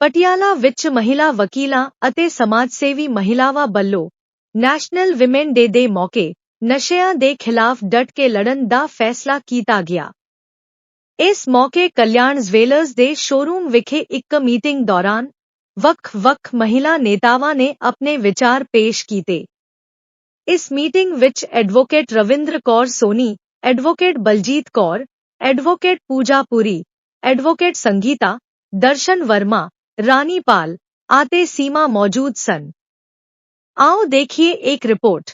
ਪਟਿਆਲਾ ਵਿੱਚ ਮਹਿਲਾ ਵਕੀਲਾਂ ਅਤੇ ਸਮਾਜ ਸੇਵੀ ਮਹਿਲਾਵਾਂ ਵੱਲੋਂ ਨੈਸ਼ਨਲ ਵਿਮਨ ਡੇ ਦੇ ਮੌਕੇ ਨਸ਼ਿਆਂ ਦੇ ਖਿਲਾਫ ਡਟ ਕੇ ਲੜਨ ਦਾ ਫੈਸਲਾ ਕੀਤਾ ਗਿਆ। ਇਸ ਮੌਕੇ ਕਲਿਆਣ ਜਵੈਲਰਸ ਦੇ ਸ਼ੋਰੂਮ ਵਿਖੇ ਇੱਕ ਮੀਟਿੰਗ ਦੌਰਾਨ ਵੱਖ-ਵੱਖ ਮਹਿਲਾ ਨੇਤਾਵਾਂ ਨੇ ਆਪਣੇ ਵਿਚਾਰ ਪੇਸ਼ ਕੀਤੇ। ਇਸ ਮੀਟਿੰਗ ਵਿੱਚ advocate Ravinder Kaur Soni, advocate Baljit Kaur advocate Pooja Puri advocate Sangeeta Darshan Verma Rani Pal आते सीमा मौजूद सन। आओ देखिए एक रिपोर्ट।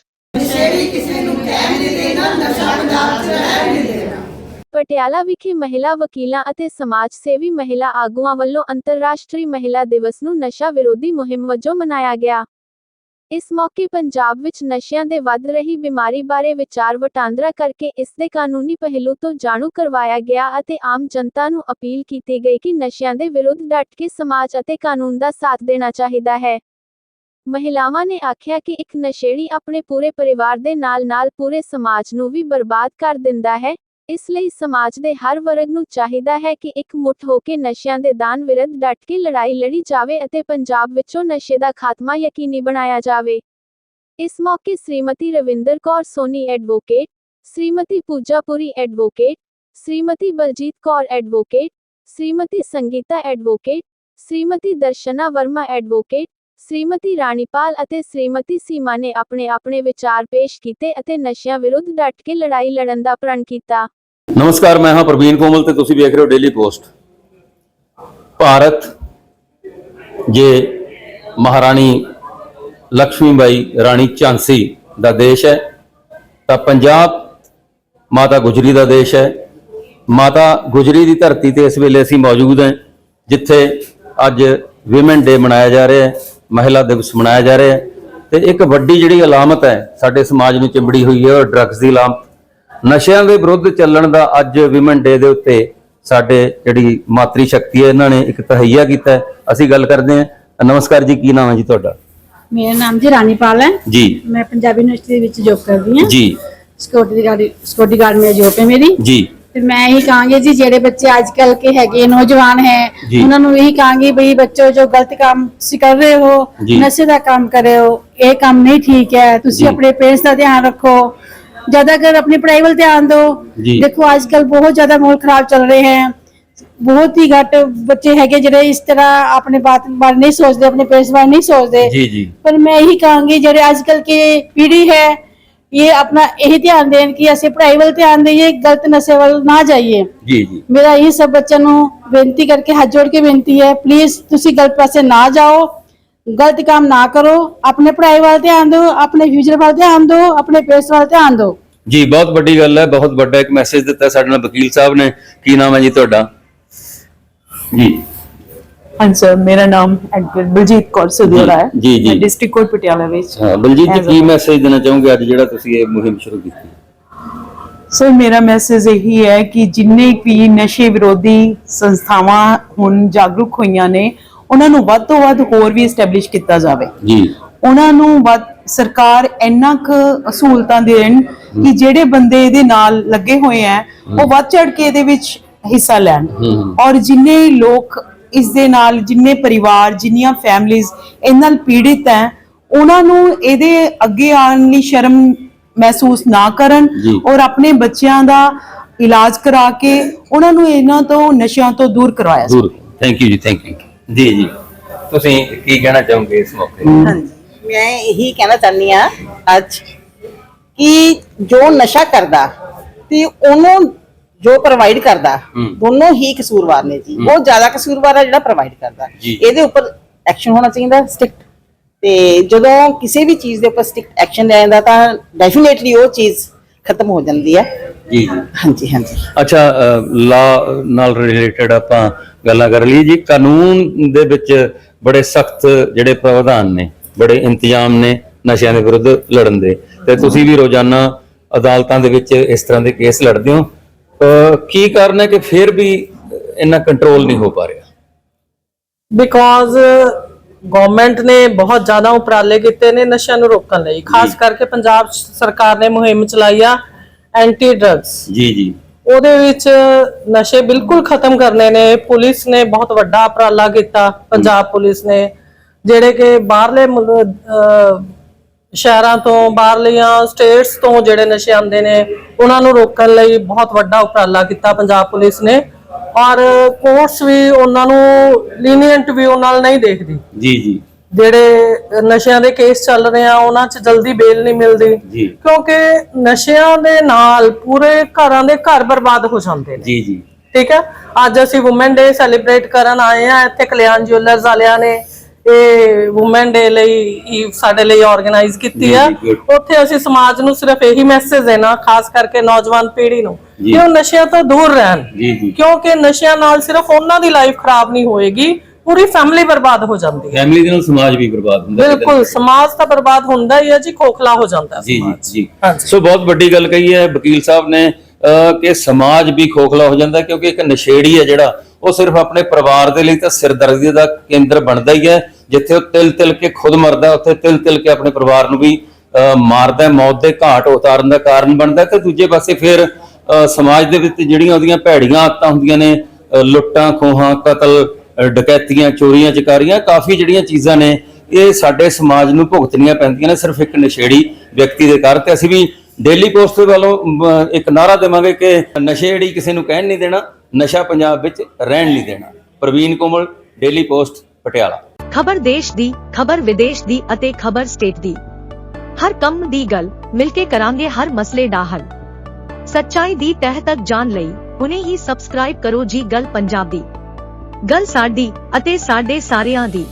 पटियाला विखे महिला वकील समाज सेवी महिला आगुआ वालों अंतरराष्ट्रीय महिला दिवस नशा विरोधी मुहिम वजो मनाया गया। ਇਸ ਮੌਕੇ ਪੰਜਾਬ ਵਿੱਚ ਨਸ਼ਿਆਂ ਦੇ ਵੱਧ ਰਹੀ ਬਿਮਾਰੀ ਬਾਰੇ ਵਿਚਾਰ ਵਟਾਂਦਰਾ ਕਰਕੇ ਇਸ ਦੇ ਕਾਨੂੰਨੀ ਪਹਿਲੂ ਤੋਂ ਜਾਣੂ ਕਰਵਾਇਆ ਗਿਆ ਅਤੇ ਆਮ ਜਨਤਾ ਨੂੰ ਅਪੀਲ ਕੀਤੀ ਗਈ ਕਿ ਨਸ਼ਿਆਂ ਦੇ ਵਿਰੁੱਧ ਡਟ ਕੇ ਸਮਾਜ ਅਤੇ ਕਾਨੂੰਨ ਦਾ ਸਾਥ ਦੇਣਾ ਚਾਹੀਦਾ ਹੈ। ਮਹਿਲਾਵਾਂ ਨੇ ਆਖਿਆ ਕਿ ਇੱਕ ਨਸ਼ੇੜੀ ਆਪਣੇ ਪੂਰੇ ਪਰਿਵਾਰ ਦੇ ਨਾਲ-ਨਾਲ ਪੂਰੇ ਸਮਾਜ ਨੂੰ ਵੀ ਬਰਬਾਦ ਕਰ ਦਿੰਦਾ ਹੈ। ਇਸ ਲਈ ਸਮਾਜ ਦੇ ਹਰ ਵਰਗ ਨੂੰ ਚਾਹੀਦਾ ਹੈ ਕਿ ਇੱਕ ਮੁੱਠ ਹੋ ਕੇ ਨਸ਼ਿਆਂ ਦੇ ਦਾਨ ਵਿਰੁੱਧ ਡਟ ਕੇ ਲੜਾਈ ਲੜੀ ਜਾਵੇ ਅਤੇ ਪੰਜਾਬ ਵਿੱਚੋਂ ਨਸ਼ੇ ਦਾ ਖਾਤਮਾ ਯਕੀਨੀ ਬਣਾਇਆ ਜਾਵੇ। ਇਸ ਮੌਕੇ Shrimati Ravinder Kaur Soni advocate, Shrimati Poojapuri advocate, Shrimati Baljit Kaur advocate, Shrimati Sangeeta advocate, Shrimati Darshana Verma advocate Shrimati Ranipal ਅਤੇ ਸ੍ਰੀਮਤੀ ਸੀਮਾ ਨੇ ਆਪਣੇ ਆਪਣੇ ਵਿਚਾਰ ਪੇਸ਼ ਕੀਤੇ ਅਤੇ ਨਸ਼ਿਆਂ ਵਿਰੁੱਧ ਡਟ ਕੇ ਲੜਾਈ ਲੜਨ ਦਾ ਪ੍ਰਣ ਕੀਤਾ। ਨਮਸਕਾਰ, ਮੈਂ ਹਾਂ ਪ੍ਰਵੀਨ ਕੋਮਲ ਤੇ ਤੁਸੀਂ ਵੇਖ ਰਹੇ ਹੋ ਡੇਲੀ ਪੋਸਟ ਭਾਰਤ ਜੇ ਮਹਾਰਾਣੀ ਲక్ష్ਮੀਬਾਈ ਰਾਣੀ ਝਾਂਸੀ ਦਾ ਦੇਸ਼ ਹੈ, ਤਾਂ ਪੰਜਾਬ ਮਾਤਾ ਗੁਜਰੀ ਦਾ ਦੇਸ਼ ਹੈ। ਮਾਤਾ ਗੁਜਰੀ ਦੀ ਧਰਤੀ ਤੇ ਇਸ ਵੇਲੇ ਅਸੀਂ ਮੌਜੂਦ ਹਾਂ, ਜਿੱਥੇ ਅੱਜ ਵਿਮਨ ਡੇ ਮਨਾਇਆ ਜਾ ਰਿਹਾ ਹੈ। ਮਹਿਲਾ ਦਿਵਸ ਮਨਾਇਆ ਜਾ ਰਿਹਾ ਹੈ ਤੇ ਇੱਕ ਵੱਡੀ ਜਿਹੜੀ ਅਲਾਮਤ ਹੈ ਸਾਡੇ ਸਮਾਜ ਨੂੰ ਚਿੰਬੜੀ ਹੋਈ ਹੈ ਉਹ ਡਰੱਗਸ ਦੀ ਅਲਾਮਤ। ਨਸ਼ਿਆਂ ਦੇ ਵਿਰੁੱਧ ਚੱਲਣ ਦਾ ਅੱਜ ਵਿਮਨ ਡੇ ਦੇ ਉੱਤੇ ਸਾਡੇ ਜਿਹੜੀ ਮਾਤਰੀ ਸ਼ਕਤੀ ਹੈ ਇਹਨਾਂ ਨੇ ਇੱਕ ਤਹਈਆ ਕੀਤਾ। ਅਸੀਂ ਗੱਲ ਕਰਦੇ ਹਾਂ। ਨਮਸਕਾਰ ਜੀ ਕੀ ਨਾਮ ਹੈ ਜੀ ਤੁਹਾਡਾ? ਮੇਰਾ ਨਾਮ ਜੀ ਰਾਨੀਪਾਲ ਹੈ। ਜੀ। ਮੈਂ ਪੰਜਾਬੀ ਯੂਨੀਵਰਸਿਟੀ ਦੇ ਵਿੱਚ ਜੌਬ ਕਰਦੀ ਹਾਂ। ਜੀ। ਸਿਕਿਉਰਿਟੀ ਗਾਰਡ ਸਿਕਿਉਰਿਟੀ ਗਾਰਡ ਮੇਰੀ ਜੌਬ ਹੈ ਮੇਰੀ। ਜੀ। ਤੇ ਮੈਂ ਇਹੀ ਕਹਾਂਗੀ ਜੀ ਜਿਹੜੇ ਬੱਚੇ ਅੱਜ ਕੱਲ ਕੇ ਹੈਗੇ ਨੌਜਵਾਨ ਹੈ ਜੀ। ਉਹਨਾਂ ਨੂੰ ਇਹੀ ਕਹਾਂਗੀ ਬਈ ਬੱਚੋ ਜੋ ਗਲਤ ਕੰਮ ਤੁਸੀਂ ਕਰ ਰਹੇ ਹੋ ਜੀ। ਨਸ਼ੇ ਦਾ ਕੰਮ ਕਰ ਰਹੇ ਹੋ ਇਹ ਕੰਮ ਨਹੀਂ ਠੀਕ ਹੈ ਤੁਸੀਂ ਜੀ। ਆਪਣੇ ਪੇਰੈਂਟਸ ਦਾ ਧਿਆਨ ਰੱਖੋ ਜ਼ਿਆਦਾ ਕਰ ਆਪਣੀ ਪੜ੍ਹਾਈ ਵੱਲ ਧਿਆਨ ਦਿਓ ਜੀ। ਦੇਖੋ ਅੱਜ ਕੱਲ ਬਹੁਤ ਜ਼ਿਆਦਾ ਮਾਹੌਲ ਖਰਾਬ ਚੱਲ ਰਹੇ ਹੈ ਬਹੁਤ ਹੀ ਘੱਟ ਬੱਚੇ ਹੈਗੇ ਜਿਹੜੇ ਇਸ ਤਰ੍ਹਾਂ ਆਪਣੇ ਬਾਤ ਬਾਰੇ ਨਹੀਂ ਸੋਚਦੇ ਆਪਣੇ ਪੇਰੈਂਟਸ ਬਾਰੇ ਨਹੀਂ ਸੋਚਦੇ ਜੀ ਜੀ ਪਰ ਮੈਂ ਇਹੀ ਕਹਾਂਗੀ ਜਿਹੜੇ ਅੱਜ ਕੱਲ की पीढ़ी है ये अपना यही ध्यान दें कि ਅਸੀਂ ਪੜ੍ਹਾਈ ਵੱਲ ਧਿਆਨ ਦੇਈਏ ਗਲਤ ਨਸ਼ੇ ਵੱਲ ਨਾ ਜਾਈਏ ਜੀ ਜੀ ਮੇਰਾ ਇਹ ਸਭ ਬੱਚਿਆਂ ਨੂੰ ਬੇਨਤੀ ਕਰਕੇ ਹੱਥ ਜੋੜ ਕੇ ਬੇਨਤੀ ਹੈ ਪਲੀਜ਼ ਤੁਸੀਂ ਗਲਤ ਪਾਸੇ ਨਾ ਜਾਓ ਗਲਤ ਕੰਮ ਨਾ ਕਰੋ ਆਪਣੇ ਪੜ੍ਹਾਈ ਵੱਲ ਧਿਆਨ ਦਿਓ ਆਪਣੇ ਫਿਊਚਰ ਵੱਲ ਧਿਆਨ ਦਿਓ ਆਪਣੇ ਪੇਰੈਂਟਸ ਵੱਲ ਧਿਆਨ ਦਿਓ ਜੀ ਬਹੁਤ ਵੱਡੀ ਗੱਲ ਹੈ ਬਹੁਤ ਵੱਡਾ ਇੱਕ ਮੈਸੇਜ ਦਿੱਤਾ ਸਾਡੇ ਨਾਲ ਵਕੀਲ ਸਾਹਿਬ ਨੇ ਕੀ ਨਾਮ ਹੈ ਜੀ ਤੁਹਾਡਾ ਜੀ ਹਾਂਜੀ ਸਰ ਮੇਰਾ ਨਾਮ ਐਡਵੋਕੇਟ ਬਲਜੀਤ ਕੌਰ ਸੁਧਿਆਰਾ ਹੈ। ਜੀ, ਜੀ। ਮੈਂ ਡਿਸਟ੍ਰਿਕਟ ਕੋਰਟ ਪਟਿਆਲਾ ਵਿੱਚ ਹਾਂ ਬਲਜੀਤ ਜੀ As a- ਕੀ ਮੈਸੇਜ ਦੇਣਾ ਚਾਹੋਗੇ ਅੱਜ ਜਿਹੜਾ ਤੁਸੀਂ ਇਹ ਮੁਹਿੰਮ ਸ਼ੁਰੂ ਕੀਤੀ? ਸਰ ਮੇਰਾ ਮੈਸੇਜ ਇਹੀ ਹੈ ਕਿ ਜਿੰਨੇ ਵੀ ਨਸ਼ੇ ਵਿਰੋਧੀ ਸੰਸਥਾਵਾਂ ਹੁਣ ਜਾਗਰੂਕ ਹੋਈਆਂ ਨੇ ਉਹਨਾਂ ਨੂੰ ਵੱਧ ਤੋਂ ਵੱਧ ਹੋਰ ਵੀ ਐਸਟੈਬਲਿਸ਼ ਕੀਤਾ ਜਾਵੇ। ਜੀ। ਉਹਨਾਂ ਨੂੰ ਵੱਧ ਸਰਕਾਰ ਇੰਨਾ ਕੁ ਸਹੂਲਤਾਂ ਦੇਣ ਕਿ ਜਿਹੜੇ ਬੰਦੇ ਇਹਦੇ ਨਾਲ ਲੱਗੇ ਹੋਏ ਆ ਉਹ ਵੱਧ ਚੜ ਕੇ ਇਹਦੇ ਵਿੱਚ ਹਿੱਸਾ ਲੈਣ। ਔਰ ਜਿੰਨੇ ਲੋਕ ਇਸ ਦੇ ਨਾਲ ਜਿੰਨੇ ਪਰਿਵਾਰ ਜਿੰਨੀਆਂ ਫੈਮਲੀਆਂ ਇਹ ਨਾਲ ਪੀੜਿਤ ਹੈ ਉਹਨਾਂ ਨੂੰ ਇਹਦੇ ਅੱਗੇ ਆਉਣ ਲਈ ਸ਼ਰਮ ਮਹਿਸੂਸ ਨਾ ਕਰਨ। ਔਰ ਆਪਣੇ ਬੱਚਿਆਂ ਦਾ ਇਲਾਜ ਕਰਾ ਕੇ ਉਹਨਾਂ ਨੂੰ ਇਹਨਾਂ ਤੋਂ ਨਸ਼ਿਆਂ ਤੋਂ ਦੂਰ ਕਰਵਾਇਆ ਜਾਵੇ। ਦੂਰ thank you ji thank you ji ji. ਤੁਸੀਂ ਕੀ ਕਹਿਣਾ ਚਾਹੋਗੇ ਇਸ ਮੌਕੇ? ਤੇ ਮੈਂ ਇਹੀ ਕਹਿਣਾ ਚਾਹੁੰਦੀ ਆ ਅੱਜ ਕਿ ਜੋ ਨਸ਼ਾ ਕਰਦਾ ਤੇ ਉਹਨੂੰ ਜੋ ਪ੍ਰੋਵਾਈਡ ਕਰਦਾ। ਦੋਨੋਂ ਹੀ ਕਸੂਰਵਾਰ ਨੇ ਜੀ। ਉਹ ਜ਼ਿਆਦਾ ਕਸੂਰਵਾਰ ਹੈ ਜਿਹੜਾ ਪ੍ਰੋਵਾਈਡ ਕਰਦਾ। ਇਹਦੇ ਉੱਪਰ ਐਕਸ਼ਨ ਹੋਣਾ ਚਾਹੀਦਾ ਸਟ੍ਰਿਕਟ ਤੇ ਜਦੋਂ ਕਿਸੇ ਵੀ ਚੀਜ਼ ਦੇ ਉੱਪਰ ਸਟ੍ਰਿਕਟ ਐਕਸ਼ਨ ਲਿਆ ਜਾਂਦਾ ਤਾਂ ਡੈਫੀਨੇਟਲੀ ਉਹ ਚੀਜ਼ ਖਤਮ ਹੋ ਜਾਂਦੀ ਹੈ। ਜੀ ਜੀ। ਹਾਂਜੀ ਹਾਂਜੀ। ਅੱਛਾ ਲਾ ਨਾਲ ਰਿਲੇਟਡ ਆਪਾਂ ਗੱਲਾਂ ਕਰ ਲਈਏ ਜੀ। ਕਾਨੂੰਨ ਦੇ ਵਿੱਚ ਬੜੇ ਸਖਤ ਜਿਹੜੇ ਪ੍ਰਾਵਧਾਨ ਨੇ ਬੜੇ ਇੰਤਜ਼ਾਮ ਨੇ ਨਸ਼ਿਆਂ ਦੇ ਵਿਰੁੱਧ ਲੜਨ ਦੇ। ਤੇ ਤੁਸੀਂ ਵੀ ਰੋਜ਼ਾਨਾ ਅਦਾਲਤਾਂ ਦੇ ਵਿੱਚ ਇਸ ਤਰ੍ਹਾਂ ਦੇ ਕੇਸ ਲੜਦੇ ਹੋ। ਕੀ ਕਾਰਨ ਹੈ ਕਿ ਫਿਰ ਵੀ ਇੰਨਾ ਕੰਟਰੋਲ ਨਹੀਂ ਹੋ ਪਾ ਰਿਹਾ? ਬਿਕੋਜ਼ ਗਵਰਨਮੈਂਟ ਨੇ ਬਹੁਤ ਜ਼ਿਆਦਾ ਉਪਰਾਲੇ ਕੀਤੇ ਨੇ ਨਸ਼ਿਆਂ ਨੂੰ ਰੋਕਣ ਲਈ ਖਾਸ ਕਰਕੇ ਪੰਜਾਬ ਸਰਕਾਰ ਨੇ ਮੁਹਿੰਮ ਚਲਾਈ ਆ ਐਂਟੀ ਡਰੱਗਸ ਜੀ ਜੀ। ਉਹਦੇ ਵਿੱਚ ਨਸ਼ੇ ਬਿਲਕੁਲ ਖਤਮ ਕਰਨੇ ਨੇ ਪੁਲਿਸ ਨੇ ਬਹੁਤ ਵੱਡਾ ਉਪਰਾਲਾ ਕੀਤਾ ਪੰਜਾਬ ਪੁਲਿਸ ਨੇ ਜਿਹੜੇ ਕਿ ਬਾਹਰਲੇ ਸ਼ਹਿਰਾਂ ਤੋਂ ਬਾਹਰਲੀਆਂ ਸਟੇਟਸ ਤੋਂ ਜਿਹੜੇ ਨਸ਼ੇ ਆਉਂਦੇ ਨੇ ਉਹਨਾਂ ਨੂੰ ਰੋਕਣ ਲਈ ਬਹੁਤ ਵੱਡਾ ਉਪਰਾਲਾ ਕੀਤਾ ਪੰਜਾਬ ਪੁਲਿਸ ਨੇ। ਔਰ ਕੋਰਟਸ ਵੀ ਉਹਨਾਂ ਨੂੰ ਲੀਨੀਅੰਟ ਵੀ ਉਹਨਾਂ ਨਾਲ ਨਹੀਂ ਦੇਖਦੀ। ਜੀ ਜੀ। ਜਿਹੜੇ ਨਸ਼ਿਆਂ ਦੇ ਕੇਸ ਚੱਲ ਰਹੇ ਆ ਉਹਨਾਂ 'ਚ ਜਲਦੀ ਬੇਲ ਨਹੀਂ ਮਿਲਦੀ। ਕਿਉਂਕਿ ਨਸ਼ਿਆਂ ਦੇ ਨਾਲ ਪੂਰੇ ਘਰਾਂ ਦੇ ਘਰ ਬਰਬਾਦ ਹੋ ਜਾਂਦੇ ਨੇ। ਜੀ ਜੀ। ਠੀਕ ਹੈ? ਅੱਜ ਅਸੀਂ ਔਮਨ ਡੇ ਸੈਲੀਬ੍ਰੇਟ ਕਰਨ ਆਏ ਆ ਇੱਥੇ ਕਲਿਆਣ ਜੁਐਲਰਸ ਵਾਲਿਆਂ ਨੇ ਇਹ ਔਮਨ ਡੇ ਲਈ ਹੀ ਸਾਡੇ ਲਈ ਆਰਗੇਨਾਈਜ਼ ਕੀਤੀ ਆ ਜੀ, good. ਉੱਥੇ ਅਸੀਂ ਸਮਾਜ ਨੂੰ ਸਿਰਫ ਇਹੀ ਮੈਸੇਜ ਦੇਣਾ ਖਾਸ ਕਰਕੇ ਨੌਜਵਾਨ ਪੀੜ੍ਹੀ ਨੂੰ ਜੀ। ਕਿ ਉਹ ਨਸ਼ਿਆਂ ਤੋਂ ਦੂਰ ਰਹਿਣ ਜੀ ਜੀ ਕਿਉਂਕਿ ਨਸ਼ਿਆਂ ਨਾਲ ਸਿਰਫ ਉਹਨਾਂ ਦੀ ਲਾਈਫ ਖਰਾਬ ਨਹੀਂ ਹੋਏਗੀ ਪੂਰੀ ਫੈਮਿਲੀ ਬਰਬਾਦ ਹੋ ਜਾਂਦੀ ਹੈ ਫੈਮਿਲੀ ਦੇ ਨਾਲ ਸਮਾਜ ਵੀ ਬਰਬਾਦ ਹੁੰਦਾ ਨਾ ਬਿਲਕੁਲ ਸਮਾਜ ਤਾਂ ਬਰਬਾਦ ਹੁੰਦਾ ਹੀ ਹੈ ਜੀ ਖੋਖਲਾ ਹੋ ਜਾਂਦਾ ਹੈ ਜੀ ਜੀ ਸਮਾਜ। ਜੀ ਹਾਂਜੀ। ਸੋ ਬਹੁਤ ਵੱਡੀ ਗੱਲ ਕਹੀ ਹੈ ਵਕੀਲ ਸਾਹਿਬ ਨੇ ਅਹ, ਕਿ ਸਮਾਜ ਵੀ ਖੋਖਲਾ ਹੋ ਜਾਂਦਾ ਹੈ ਕਿਉਂਕਿ ਇੱਕ ਨਸ਼ੇੜੀ ਹੈ ਜਿਹੜਾ ਉਹ ਸਿਰਫ ਆਪਣੇ ਪਰਿਵਾਰ ਦੇ ਲਈ ਤਾਂ ਸਿਰਦਰਦੀ ਦਾ ਕੇਂਦਰ ਬਣਦਾ ਹੀ ਹੈ ਜਿੱਥੇ ਉਹ ਤਿਲ ਤਿਲ ਕੇ ਖੁਦ ਮਰਦਾ, ਉੱਥੇ ਤਿਲ ਤਿਲ ਕੇ ਆਪਣੇ ਪਰਿਵਾਰ ਨੂੰ ਵੀ ਮਾਰਦਾ ਮੌਤ ਦੇ ਘਾਟ ਉਤਾਰਨ ਦਾ ਕਾਰਨ ਬਣਦਾ ਹੈ ਤੇ ਦੂਜੇ ਪਾਸੇ ਫਿਰ ਸਮਾਜ ਦੇ ਵਿੱਚ ਜਿਹੜੀਆਂ ਉਹਦੀਆਂ ਭੈੜੀਆਂ ਆਦਤਾਂ ਹੁੰਦੀਆਂ ਨੇ ਲੁੱਟਾਂ, ਖੋਹਾਂ, ਕਤਲ ਡਕੈਤੀਆਂ, ਚੋਰੀਆਂ, ਚਕਾਰੀਆਂ, ਕਾਫੀ ਜਿਹੜੀਆਂ ਚੀਜ਼ਾਂ ਨੇ, ਇਹ ਸਾਡੇ ਸਮਾਜ ਨੂੰ ਭੁਗਤਣੀਆਂ ਪੈਂਦੀਆਂ ਨੇ, ਸਿਰਫ ਇੱਕ ਨਸ਼ੇੜੀ ਵਿਅਕਤੀ ਦੇ ਕਾਰਨ ਤੇ ਅਸੀਂ ਵੀ ਡੇਲੀ ਪੋਸਟ ਵੱਲੋਂ ਇੱਕ ਨਾਰਾ ਦੇਵਾਂਗੇ ਕਿ ਨਸ਼ੇ ਜਿਹੜੀ ਕਿਸੇ ਨੂੰ ਕਹਿਣ ਨਹੀਂ ਦੇਣਾ, ਨਸ਼ਾ ਪੰਜਾਬ ਵਿੱਚ ਰਹਿਣ ਨਹੀਂ ਦੇਣਾ। Praveen Komal daily post Patiala. ਖਬਰ ਦੇਸ਼ ਦੀ, ਖਬਰ ਵਿਦੇਸ਼ ਦੀ ਅਤੇ ਖਬਰ ਸਟੇਟ ਦੀ। ਹਰ ਕੰਮ ਦੀ ਗੱਲ, ਮਿਲ ਕੇ ਕਰਾਂਗੇ ਹਰ ਮਸਲੇ ਦਾ ਹੱਲ। ਸੱਚਾਈ ਦੀ ਤਹਿ ਤੱਕ ਜਾਣ ਲਈ ਹੁਣੇ ਹੀ ਸਬਸਕ੍ਰਾਈਬ ਕਰੋ ਜੀ ਗੱਲ ਪੰਜਾਬ। ਦੀ ਗੱਲ ਸਾਡੀ ਅਤੇ ਸਾਡੇ ਸਾਰਿਆਂ ਦੀ।